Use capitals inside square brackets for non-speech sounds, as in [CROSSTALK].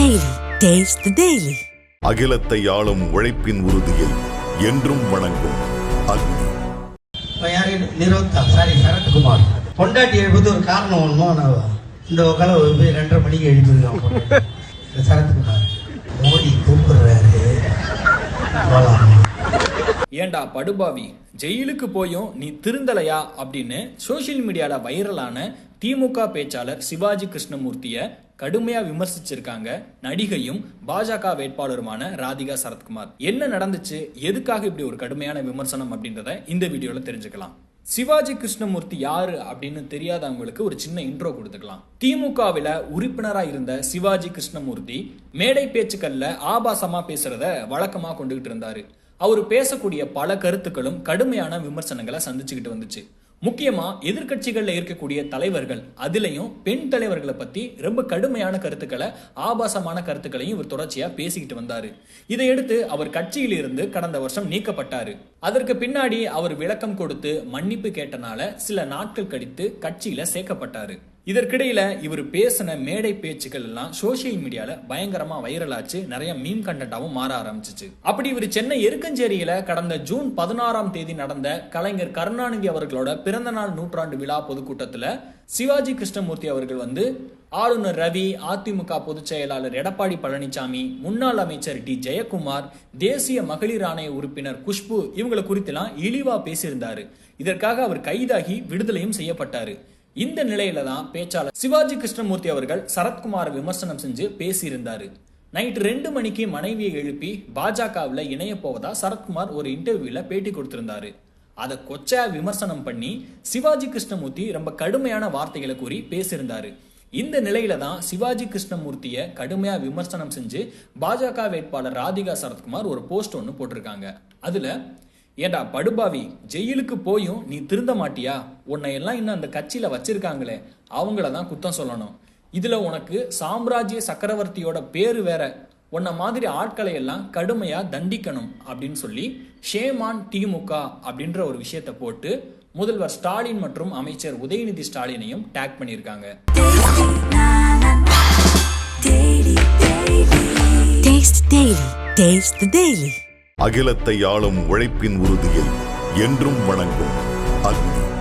Taste the Daily. அகிலத்தை ஆளும் உழைப்பின் உறுதியை என்றும் வணங்கும் அக்னி. நிரோத்தா சாரி சரத்குமார். பொண்டாட்டி எழுப்பது ஒரு காரணம் ஒன்றுமோ நான் இந்த உட்கால போய் ரெண்டரை மணிக்கு எழுப்பிருக்கான் [LAUGHS] சரத்குமார். மோடி ஏண்டா படுபாவி? ஜெயிலுக்கு போயும் நீ திருந்தலையா? அப்படின்னு சோஷியல் மீடியாவில் வைரலான திமுக பேச்சாளர் சிவாஜி கிருஷ்ணமூர்த்தியை கடுமையாக விமர்சிச்சிருக்காங்க நடிகையும் பாஜக வேட்பாளருமான ராதிகா சரத்குமார். என்ன நடந்துச்சு? எதுக்காக இப்படி ஒரு கடுமையான விமர்சனம் அப்படின்றத இந்த வீடியோவில் தெரிஞ்சுக்கலாம். சிவாஜி கிருஷ்ணமூர்த்தி யாரு அப்படின்னு தெரியாதவங்களுக்கு ஒரு சின்ன இன்ட்ரோ கொடுத்துக்கலாம். திமுகவில் உறுப்பினராக இருந்த சிவாஜி கிருஷ்ணமூர்த்தி மேடை பேச்சுக்கள்ல ஆபாசமா பேசுறத வழக்கமாக கொண்டுகிட்டு இருந்தாரு. அவர் பேசக்கூடிய பல கருத்துக்களும் கடுமையான விமர்சனங்களை சந்திச்சுக்கிட்டு வந்துச்சு. முக்கியமாக எதிர்கட்சிகளில் இருக்கக்கூடிய தலைவர்கள் அதுலேயும் பெண் தலைவர்களை பற்றி ரொம்ப கடுமையான கருத்துக்களை ஆபாசமான கருத்துக்களையும் இவர் தொடர்ச்சியாக பேசிக்கிட்டு வந்தார். இதையடுத்து அவர் கட்சியிலிருந்து கடந்த வருஷம் நீக்கப்பட்டார். அதற்கு பின்னாடி அவர் விளக்கம் கொடுத்து மன்னிப்பு கேட்டனால சில நாட்கள் கழித்து கட்சியில் சேர்க்கப்பட்டார். இதற்கிடையில இவர் பேசின மேடை பேச்சுக்கள் எல்லாம் சோசியல் மீடியால பயங்கரமா வைரல் ஆச்சு. நிறைய மீம் கண்டென்ட்டாவும் மாற ஆரம்பிச்சிச்சு. அப்படி இவர் சென்னை எருக்கஞ்சேரியில கடந்த ஜூன் பதினாறாம் தேதி நடந்த கலைஞர் கருணாநிதி அவர்களோட பிறந்த நாள் நூற்றாண்டு விழா பொதுக்கூட்டத்துல சிவாஜி கிருஷ்ணமூர்த்தி அவர்கள் வந்து ஆளுநர் ரவி அதிமுக பொதுச் செயலாளர் எடப்பாடி பழனிசாமி முன்னாள் அமைச்சர் டி. ஜெயக்குமார் தேசிய மகளிர் ஆணைய உறுப்பினர் குஷ்பு இவங்களை குறித்தெல்லாம் இழிவா பேசியிருந்தாரு. இதற்காக அவர் கைதாகி விடுதலையும் செய்யப்பட்டாரு. இந்த நிலையில தான் பேச்சாளர் சிவாஜி கிருஷ்ணமூர்த்தி அவர்கள் சரத்குமார் விமர்சனம் செஞ்சு பேசியிருந்தாரு. நைட்டு ரெண்டு மணிக்கு மனைவியை எழுப்பி பாஜகவில் இணைய போவதா சரத்குமார் ஒரு இன்டர்வியூல பேட்டி கொடுத்திருந்தாரு. அதை கொச்சா விமர்சனம் பண்ணி சிவாஜி கிருஷ்ணமூர்த்தி ரொம்ப கடுமையான வார்த்தைகளை கூறி பேசியிருந்தாரு. இந்த நிலையில தான் சிவாஜி கிருஷ்ணமூர்த்திய கடுமையா விமர்சனம் செஞ்சு பாஜக வேட்பாளர் ராதிகா சரத்குமார் ஒரு போஸ்ட் ஒன்று போட்டிருக்காங்க. அதுல ஏண்டா படுபாவி ஜெயிலுக்கு போயும் நீ திருந்த மாட்டியா? உன்னை எல்லாம் இன்னும் அந்த கட்சியில வச்சிருக்காங்களே அவங்கள தான் குத்தம் சொல்லணும். இதுல உனக்கு சாம்ராஜ்ய சக்கரவர்த்தியோட பேரு வேற. உன்ன மாதிரி ஆட்களை எல்லாம் கடுமையா தண்டிக்கணும் அப்படின்னு சொல்லி ஷேமான் திமுக அப்படின்ற ஒரு விஷயத்தை போட்டு முதல்வர் ஸ்டாலின் மற்றும் அமைச்சர் உதயநிதி ஸ்டாலினையும் டேக் பண்ணியிருக்காங்க. டேஸ்ட் டெய்லி அகிலத்தை ஆளும் உழைப்பின் உறுதியை என்றும் வணங்கும் அக்னி.